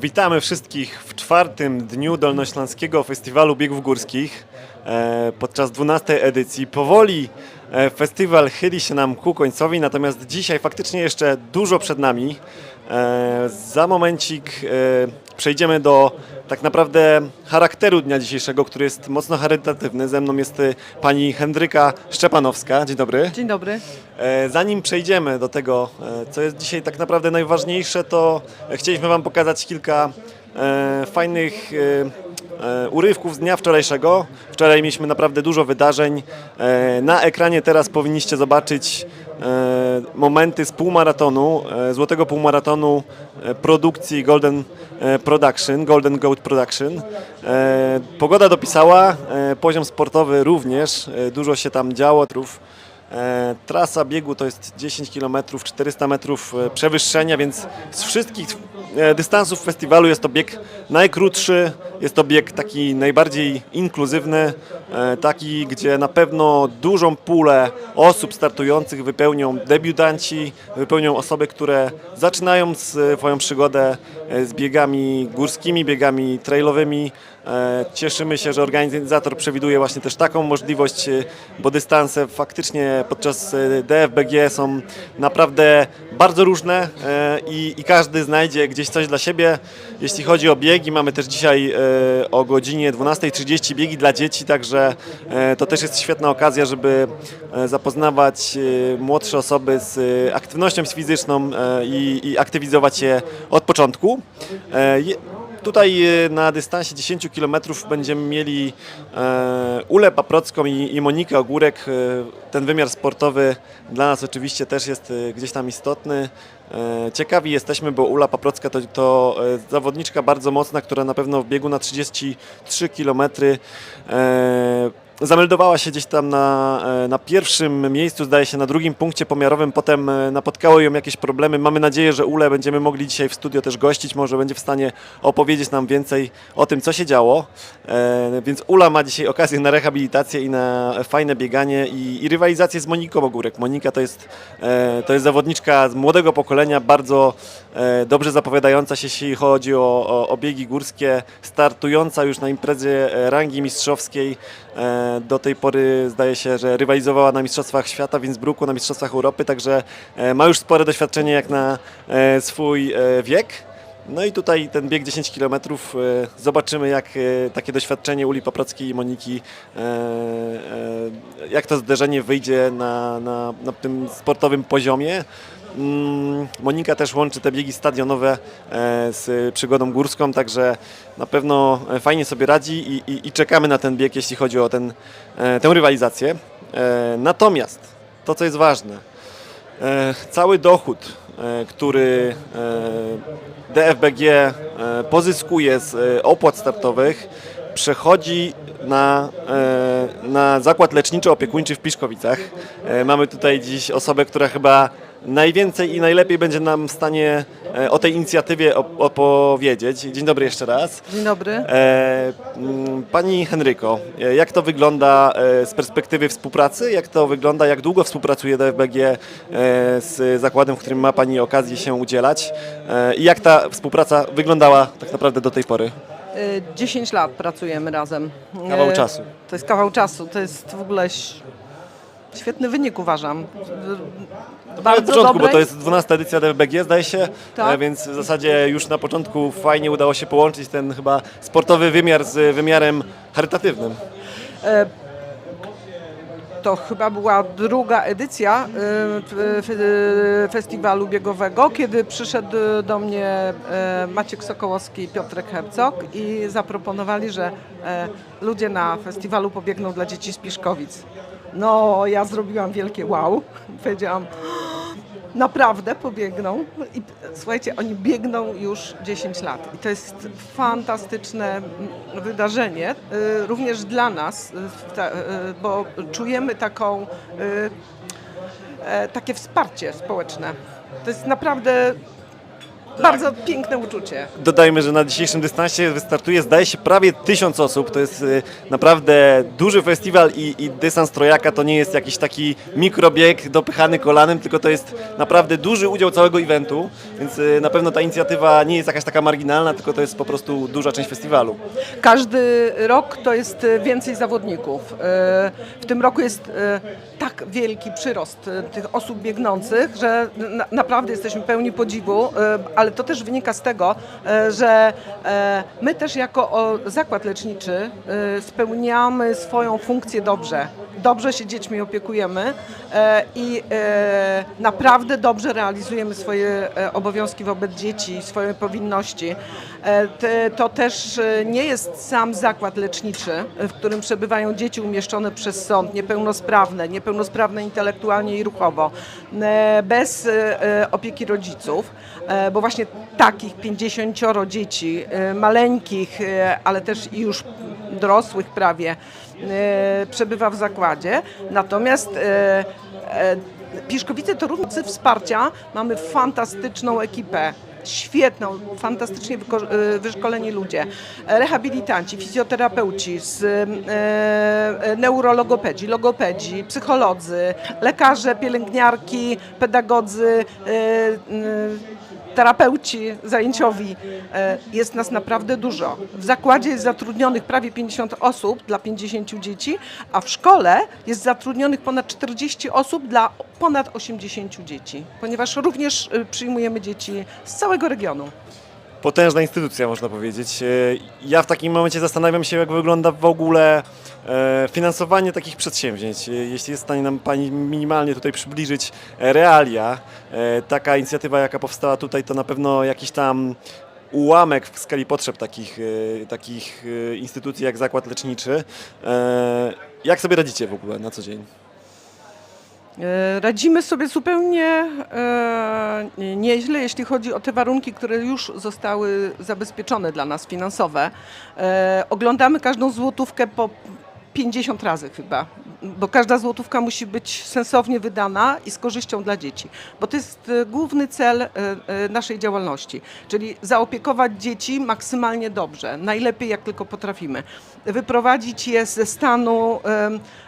Witamy wszystkich w czwartym dniu Dolnośląskiego Festiwalu Biegów Górskich. E, Podczas 12 edycji powoli e, festiwal chyli się nam ku końcowi, natomiast dzisiaj faktycznie jeszcze dużo przed nami. E, Za momencik przejdziemy do tak naprawdę charakteru dnia dzisiejszego, który jest mocno charytatywny. Ze mną jest e, pani Hendryka Szczepanowska. Dzień dobry. Dzień dobry. E, Zanim przejdziemy do tego, e, co jest dzisiaj tak naprawdę najważniejsze, to chcieliśmy Wam pokazać kilka e, fajnych urywków z dnia wczorajszego. Wczoraj mieliśmy naprawdę dużo wydarzeń. E, Na ekranie teraz powinniście zobaczyć e, momenty z półmaratonu, e, złotego półmaratonu e, produkcji Golden e, Production, Golden Goat Production. E, Pogoda dopisała, e, poziom sportowy również, e, dużo się tam działo. E, Trasa biegu to jest 10 km, 400 metrów e, przewyższenia, więc z wszystkich e, dystansów festiwalu jest to bieg najkrótszy, jest to bieg taki najbardziej inkluzywny, e, taki, gdzie na pewno dużą pulę osób startujących wypełnią debiutanci, wypełnią osoby, które zaczynają swoją przygodę e, z biegami górskimi, biegami trailowymi. E, Cieszymy się, że organizator przewiduje właśnie też taką możliwość, e, bo dystanse faktycznie podczas e, DFBG są naprawdę bardzo różne i, i każdy znajdzie gdzieś coś dla siebie. Jeśli chodzi o biegi, mamy też dzisiaj o godzinie 12.30 biegi dla dzieci, także to też jest świetna okazja, żeby zapoznawać młodsze osoby z aktywnością fizyczną i, i aktywizować się od początku. Tutaj e, na dystansie 10 km będziemy mieli e, Ulę Paprocką i, Monikę Ogórek. E, ten wymiar sportowy dla nas oczywiście też jest e, gdzieś tam istotny. Ciekawi jesteśmy, bo Ula Paprocka to, to zawodniczka bardzo mocna, która na pewno w biegu na 33 km Zameldowała się gdzieś tam na, e, na pierwszym miejscu, zdaje się na drugim punkcie pomiarowym, potem e, napotkały ją jakieś problemy. Mamy nadzieję, że Ule będziemy mogli dzisiaj w studio też gościć, może będzie w stanie opowiedzieć nam więcej o tym, co się działo. E, Więc Ula ma dzisiaj okazję na rehabilitację i na fajne bieganie i, i rywalizację z Moniką Ogórek. Monika to jest, to jest zawodniczka z młodego pokolenia, bardzo dobrze zapowiadająca się, jeśli chodzi o, o, o biegi górskie, startująca już na imprezie rangi mistrzowskiej. Do tej pory zdaje się, że rywalizowała na Mistrzostwach Świata w Innsbrucku, na Mistrzostwach Europy, także e, ma już spore doświadczenie jak na e, swój e, wiek. No i tutaj ten bieg 10 km, zobaczymy jak takie doświadczenie Uli Paprockiej i Moniki, jak to zderzenie wyjdzie na, na, na tym sportowym poziomie. Mm, Monika też łączy te biegi stadionowe e, z przygodą górską, także na pewno e, fajnie sobie radzi i, i, i czekamy na ten bieg, jeśli chodzi o ten, e, tę rywalizację. Natomiast to, co jest ważne, cały dochód, który DFBG pozyskuje z opłat startowych, przechodzi na, e, na zakład leczniczo-opiekuńczy w Piszkowicach. E, Mamy tutaj dziś osobę, która chyba najwięcej i najlepiej będzie nam w stanie e, o tej inicjatywie op- opowiedzieć. Dzień dobry jeszcze raz. Dzień dobry. Pani Henryko, jak to wygląda z perspektywy współpracy? Jak to wygląda, jak długo współpracuje DFBG z zakładem, w którym ma Pani okazję się udzielać? I jak ta współpraca wyglądała tak naprawdę do tej pory? Y, 10 lat pracujemy razem. Kawał Y, czasu. To jest kawał czasu. To jest w ogóle świetny wynik uważam. Y, Na początku, dobre. bo to jest 12 edycja DFBG, zdaje się, Tak. e, więc w zasadzie już na początku fajnie udało się połączyć ten chyba sportowy wymiar z wymiarem charytatywnym. To chyba była druga edycja y, f- festiwalu biegowego, kiedy przyszedł do mnie y, Maciek Sokołowski i Piotrek Hercog i zaproponowali, że ludzie na festiwalu pobiegną dla dzieci z Piszkowic. No, ja zrobiłam wielkie wow. Powiedziałam, naprawdę pobiegną. I słuchajcie, oni biegną już 10 lat. I to jest fantastyczne wydarzenie, y, również dla nas, y, y, bo czujemy taką, e, takie wsparcie społeczne. To jest naprawdę bardzo piękne uczucie. Dodajmy, że na dzisiejszym dystansie wystartuje, zdaje się, prawie tysiąc osób. To jest y, naprawdę duży festiwal i, i dystans trojaka to nie jest jakiś taki mikrobieg dopychany kolanem, tylko to jest naprawdę duży udział całego eventu, więc y, na pewno ta inicjatywa nie jest jakaś taka marginalna, tylko to jest po prostu duża część festiwalu. Każdy rok to jest e, więcej zawodników. W tym roku jest tak wielki przyrost e, tych osób biegnących, że na, naprawdę jesteśmy pełni podziwu, e, ale to też wynika z tego, e, że my też jako zakład leczniczy spełniamy swoją funkcję dobrze. Dobrze się dziećmi opiekujemy e, i e, naprawdę dobrze realizujemy swoje e, obowiązki wobec dzieci, swoje powinności. To też nie jest sam zakład leczniczy, w którym przebywają dzieci umieszczone przez sąd, niepełnosprawne, niepełnosprawne intelektualnie i ruchowo, bez opieki rodziców, bo właśnie takich 50 dzieci, maleńkich, ale też i już dorosłych prawie, przebywa w zakładzie. Natomiast e, e, Piszkowice to również wsparcia. Mamy fantastyczną ekipę. Świetną, fantastycznie e, wyszkoleni ludzie, e, rehabilitanci, fizjoterapeuci, z, e, e, neurologopedzi, logopedzi, psycholodzy, lekarze, pielęgniarki, pedagodzy, e, e, terapeuci zajęciowi. E, Jest nas naprawdę dużo. W zakładzie jest zatrudnionych prawie 50 osób dla 50 dzieci, a w szkole jest zatrudnionych ponad 40 osób dla ponad 80 dzieci, ponieważ również e, przyjmujemy dzieci z całego regionu. Potężna instytucja, można powiedzieć. E, Ja w takim momencie zastanawiam się, jak wygląda w ogóle finansowanie takich przedsięwzięć. E, Jeśli jest w stanie nam Pani minimalnie tutaj przybliżyć e, realia, e, taka inicjatywa, jaka powstała tutaj, to na pewno jakiś tam ułamek w skali potrzeb takich, e, takich e, instytucji jak Zakład Leczniczy. E, Jak sobie radzicie w ogóle na co dzień? E, Radzimy sobie zupełnie e, nieźle, jeśli chodzi o te warunki, które już zostały zabezpieczone dla nas finansowe. E, oglądamy każdą złotówkę po 50 razy chyba, bo każda złotówka musi być sensownie wydana i z korzyścią dla dzieci, bo to jest e, główny cel e, e, naszej działalności, czyli zaopiekować dzieci maksymalnie dobrze, najlepiej jak tylko potrafimy, wyprowadzić je ze stanu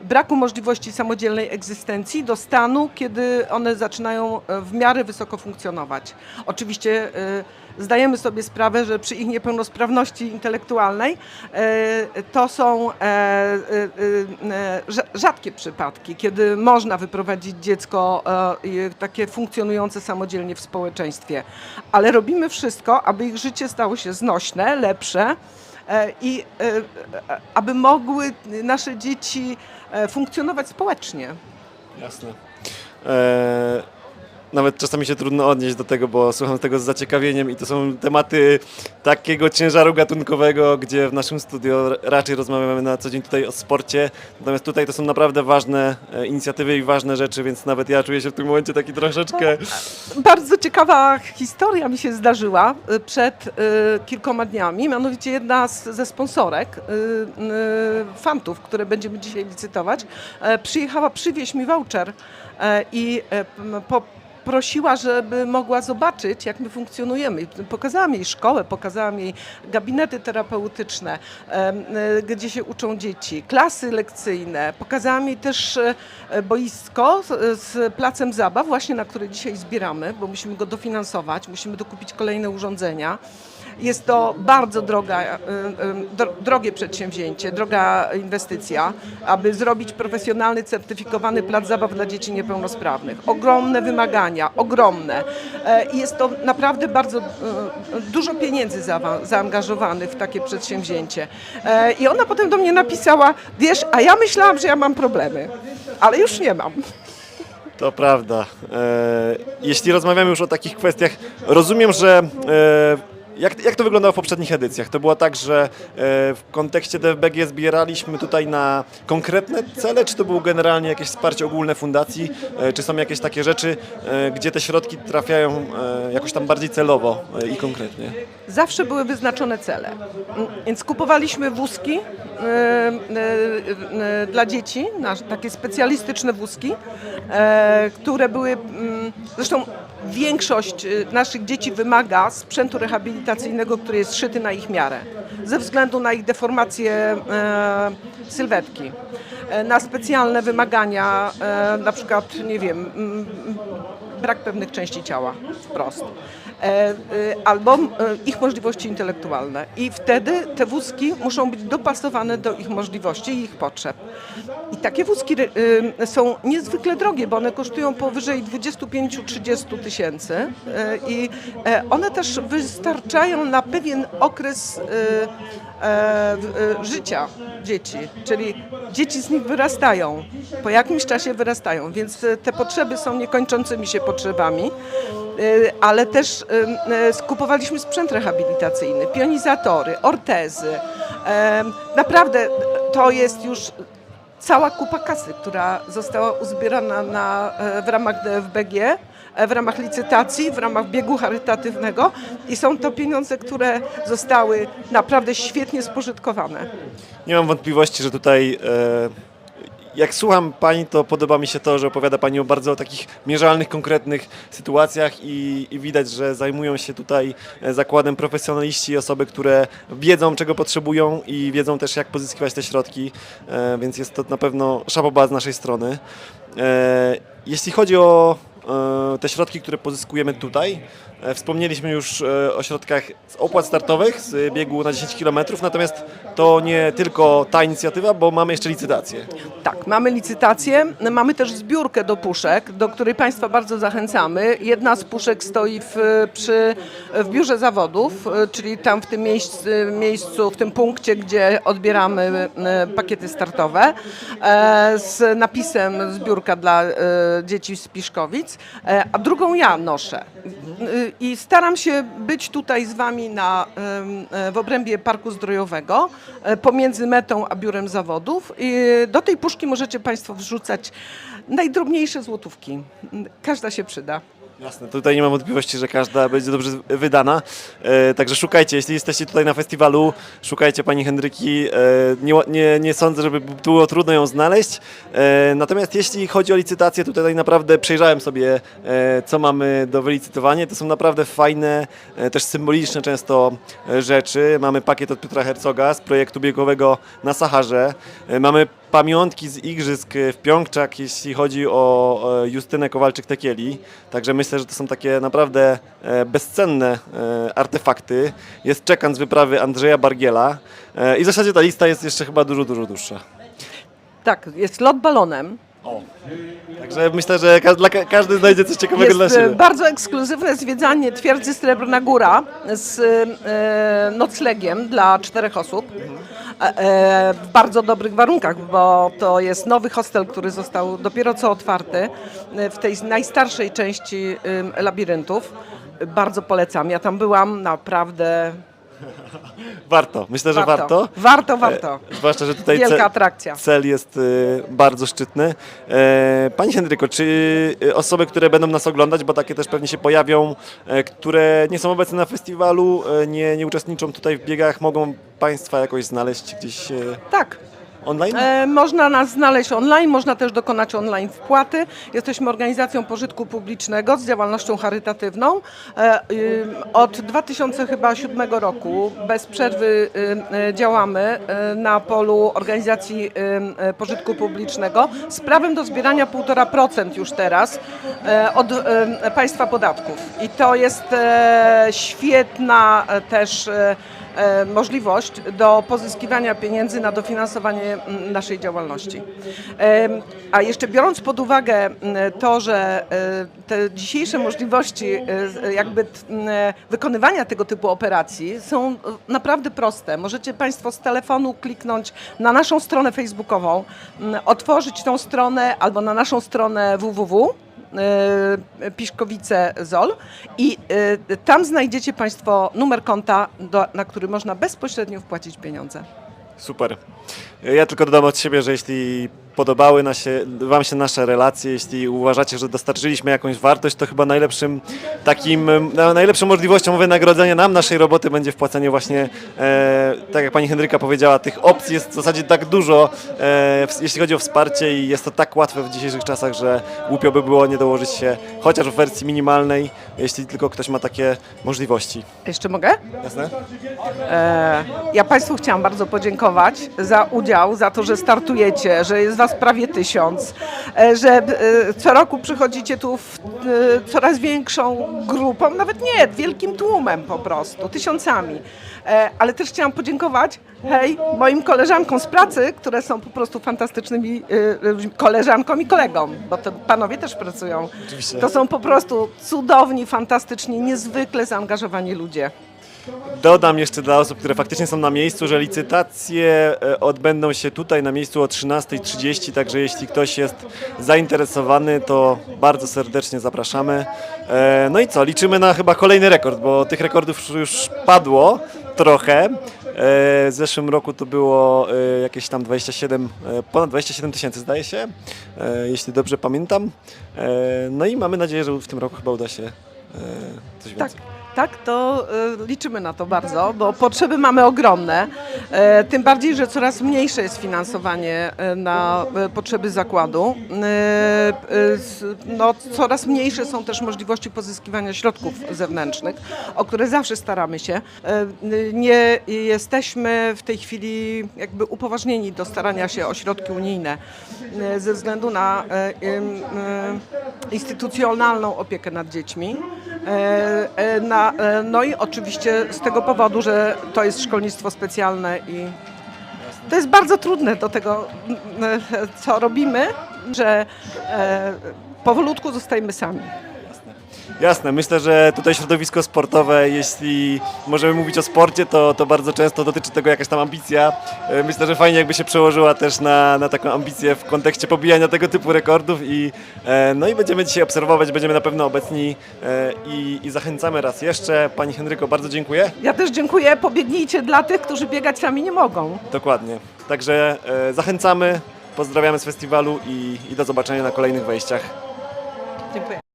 braku możliwości samodzielnej egzystencji do stanu, kiedy one zaczynają w miarę wysoko funkcjonować. Oczywiście zdajemy sobie sprawę, że przy ich niepełnosprawności intelektualnej to są rzadkie przypadki, kiedy można wyprowadzić dziecko e, takie funkcjonujące samodzielnie w społeczeństwie. Ale robimy wszystko, aby ich życie stało się znośne, lepsze e, i e, aby mogły nasze dzieci funkcjonować społecznie. Jasne. E, nawet czasami się trudno odnieść do tego, bo słucham tego z zaciekawieniem i to są tematy takiego ciężaru gatunkowego, gdzie w naszym studio raczej rozmawiamy na co dzień tutaj o sporcie. Natomiast tutaj to są naprawdę ważne e, inicjatywy i ważne rzeczy, więc nawet ja czuję się w tym momencie taki troszeczkę... Bardzo ciekawa historia mi się zdarzyła y, przed y, kilkoma dniami. Mianowicie jedna z, ze sponsorek, fantów, które będziemy dzisiaj licytować, e, przyjechała przywieźć mi voucher e, i e, po, prosiła, żeby mogła zobaczyć, jak my funkcjonujemy. Pokazałam jej szkołę, pokazałam jej gabinety terapeutyczne, e, gdzie się uczą dzieci, klasy lekcyjne. Pokazałam jej też e, e, boisko z placem zabaw, właśnie na które dzisiaj zbieramy, bo musimy go dofinansować, musimy dokupić kolejne urządzenia. Jest to bardzo droga, e, e, dro- drogie przedsięwzięcie, droga inwestycja, aby zrobić profesjonalny, certyfikowany plac zabaw dla dzieci niepełnosprawnych. Ogromne wymagania, ogromne. E, jest to naprawdę bardzo dużo pieniędzy zaangażowanych w takie przedsięwzięcie. I ona potem do mnie napisała, wiesz, a ja myślałam, że ja mam problemy, ale już nie mam. To prawda. Jeśli rozmawiamy już o takich kwestiach, rozumiem, że jak, jak to wyglądało w poprzednich edycjach? To było tak, że e, w kontekście DFBG zbieraliśmy tutaj na konkretne cele, czy to było generalnie jakieś wsparcie ogólne fundacji, e, czy są jakieś takie rzeczy, e, gdzie te środki trafiają jakoś tam bardziej celowo i konkretnie? Zawsze były wyznaczone cele. Mm, Więc kupowaliśmy wózki dla dzieci, takie specjalistyczne wózki, które były, mm, zresztą większość naszych dzieci wymaga sprzętu rehabilitacyjnego, który jest szyty na ich miarę, ze względu na ich deformację e, sylwetki. E, na specjalne wymagania, e, na przykład, nie wiem, brak pewnych części ciała wprost. E, e, Albo e, ich możliwości intelektualne. I wtedy te wózki muszą być dopasowane do ich możliwości i ich potrzeb. I takie wózki są niezwykle drogie, bo one kosztują powyżej 25-30 tysięcy i one też wystarczają na pewien okres życia dzieci, czyli dzieci z nich wyrastają, po jakimś czasie wyrastają, więc te potrzeby są niekończącymi się potrzebami, e, ale też e, e, skupowaliśmy sprzęt rehabilitacyjny, pionizactory, ortezy. Naprawdę to jest już cała kupa kasy, która została uzbierana na, e, w ramach DFBG, e, w ramach licytacji, w ramach biegu charytatywnego i są to pieniądze, które zostały naprawdę świetnie spożytkowane. Nie mam wątpliwości, że tutaj e, jak słucham Pani, to podoba mi się to, że opowiada Pani o bardzo takich mierzalnych, konkretnych sytuacjach i, i widać, że zajmują się tutaj e, zakładem profesjonaliści osoby, które wiedzą, czego potrzebują i wiedzą też, jak pozyskiwać te środki, e, więc jest to na pewno szapoba z naszej strony. E, jeśli chodzi o te środki, które pozyskujemy tutaj. E, Wspomnieliśmy już e, o środkach z opłat startowych z biegu na 10 km, natomiast to nie tylko ta inicjatywa, bo mamy jeszcze licytację. Tak, mamy licytację, mamy też zbiórkę do puszek, do której Państwa bardzo zachęcamy. Jedna z puszek stoi w, przy, w biurze zawodów, e, czyli tam w tym miejscu, miejscu, w tym punkcie, gdzie odbieramy pakiety startowe z napisem zbiórka dla dzieci z Piszkowic, a drugą ja noszę. I staram się być tutaj z Wami na, e, w obrębie Parku Zdrojowego, e, pomiędzy metą a biurem zawodów. Do tej puszki możecie Państwo wrzucać najdrobniejsze złotówki. Każda się przyda. Jasne, tutaj nie mam wątpliwości, że każda będzie dobrze wydana. E, także szukajcie, jeśli jesteście tutaj na festiwalu, szukajcie pani Henryki. E, nie, nie, nie sądzę, żeby było trudno ją znaleźć. E, natomiast jeśli chodzi o licytację, tutaj naprawdę przejrzałem sobie, e, co mamy do wylicytowania. To są naprawdę fajne, e, też symboliczne często e, rzeczy. Mamy pakiet od Piotra Herzoga z projektu biegowego na Saharze. E, mamy pamiątki z igrzysk w Pjongczak, jeśli chodzi o e, Justynę Kowalczyk-Tekieli. Także myślę, że to są takie naprawdę e, bezcenne e, artefakty. Jest czekan z wyprawy Andrzeja Bargiela e, i w zasadzie ta lista jest jeszcze chyba dużo, dużo dłuższa. Tak, jest lot balonem. Także myślę, że ka- dla ka- każdy znajdzie coś ciekawego Jest dla e, siebie. bardzo ekskluzywne zwiedzanie twierdzy Srebrna Góra z e, noclegiem dla czterech osób. E, e, w bardzo dobrych warunkach, bo to jest nowy hostel, który został dopiero co otwarty e, w tej najstarszej części labiryntów. Bardzo polecam. Ja tam byłam naprawdę Warto, myślę, że warto. Warto, warto. E, zwłaszcza, że tutaj Wielka atrakcja. cel jest y, bardzo szczytny. E, Pani Henryko, czy y, osoby, które będą nas oglądać, bo takie też pewnie się pojawią, e, które nie są obecne na festiwalu, e, nie, nie uczestniczą tutaj w biegach, mogą Państwa jakoś znaleźć gdzieś e, Tak. Online? E, można nas znaleźć online, można też dokonać online wpłaty. Jesteśmy organizacją pożytku publicznego z działalnością charytatywną. E, y, od 2007 roku bez przerwy y, y, działamy na polu organizacji y, pożytku publicznego z prawem do zbierania 1,5% już teraz e, od państwa podatków. I to jest e, świetna e, też e, możliwość do pozyskiwania pieniędzy na dofinansowanie mm, naszej działalności. A jeszcze biorąc pod uwagę to, że e, te dzisiejsze możliwości e, jakby e, wykonywania tego typu operacji są e, naprawdę proste. Możecie Państwo z telefonu kliknąć na naszą stronę facebookową, otworzyć tą stronę albo na naszą stronę www e, Piszkowice ZOL i e, tam znajdziecie Państwo numer konta, do, na który można bezpośrednio wpłacić pieniądze. Super. Ja tylko dodam od siebie, że jeśli podobały na się, Wam się nasze relacje, jeśli uważacie, że dostarczyliśmy jakąś wartość, to chyba najlepszym takim, na- najlepszą możliwością wynagrodzenia nam naszej roboty będzie wpłacenie właśnie, e, tak jak Pani Henryka powiedziała, tych opcji jest w zasadzie tak dużo, e, jeśli chodzi o wsparcie i jest to tak łatwe w dzisiejszych czasach, że głupio by było nie dołożyć się chociaż w wersji minimalnej, jeśli tylko ktoś ma takie możliwości. Jeszcze mogę? Jasne? E, Ja Państwu chciałam bardzo podziękować za udział, za to, że startujecie, że jest Was prawie tysiąc, e, że e, co roku przychodzicie tu w, e, coraz większą grupą, nawet nie, wielkim tłumem po prostu, tysiącami. Ale też chciałam podziękować, hej, moim koleżankom z pracy, które są po prostu fantastycznymi koleżankom i kolegom, bo to panowie też pracują. Oczywiście. To są po prostu cudowni, fantastyczni, niezwykle zaangażowani ludzie. Dodam jeszcze dla osób, które faktycznie są na miejscu, że licytacje e, odbędą się tutaj na miejscu o 13.30, także jeśli ktoś jest zainteresowany, to bardzo serdecznie zapraszamy. E, No i co, liczymy na chyba kolejny rekord, bo tych rekordów już padło trochę. E, W zeszłym roku to było jakieś tam 27, e, ponad 27 tysięcy zdaje się, jeśli dobrze pamiętam. No i mamy nadzieję, że w tym roku chyba uda się coś Tak, więcej. Tak, to e, liczymy na to bardzo, bo potrzeby mamy ogromne. E, tym bardziej, że coraz mniejsze jest finansowanie e, na potrzeby zakładu. No, coraz mniejsze są też możliwości pozyskiwania środków zewnętrznych, o które zawsze staramy się. Nie jesteśmy w tej chwili jakby upoważnieni do starania się o środki unijne ze względu na instytucjonalną opiekę nad dziećmi. Na, e, no i oczywiście z tego powodu, że to jest szkolnictwo specjalne i to jest bardzo trudne do tego, m, e, co robimy, że e, powolutku zostajemy sami. Jasne, myślę, że tutaj środowisko sportowe, jeśli możemy mówić o sporcie, to, to bardzo często dotyczy tego jakaś tam ambicja. E, Myślę, że fajnie jakby się przełożyła też na, na taką ambicję w kontekście pobijania tego typu rekordów i e, no i będziemy dzisiaj obserwować, będziemy na pewno obecni e, i, i zachęcamy raz jeszcze. Pani Henryko, bardzo dziękuję. Ja też dziękuję. Pobiegnijcie dla tych, którzy biegać sami nie mogą. Dokładnie. Także zachęcamy, pozdrawiamy z festiwalu i, i do zobaczenia na kolejnych wejściach. Dziękuję.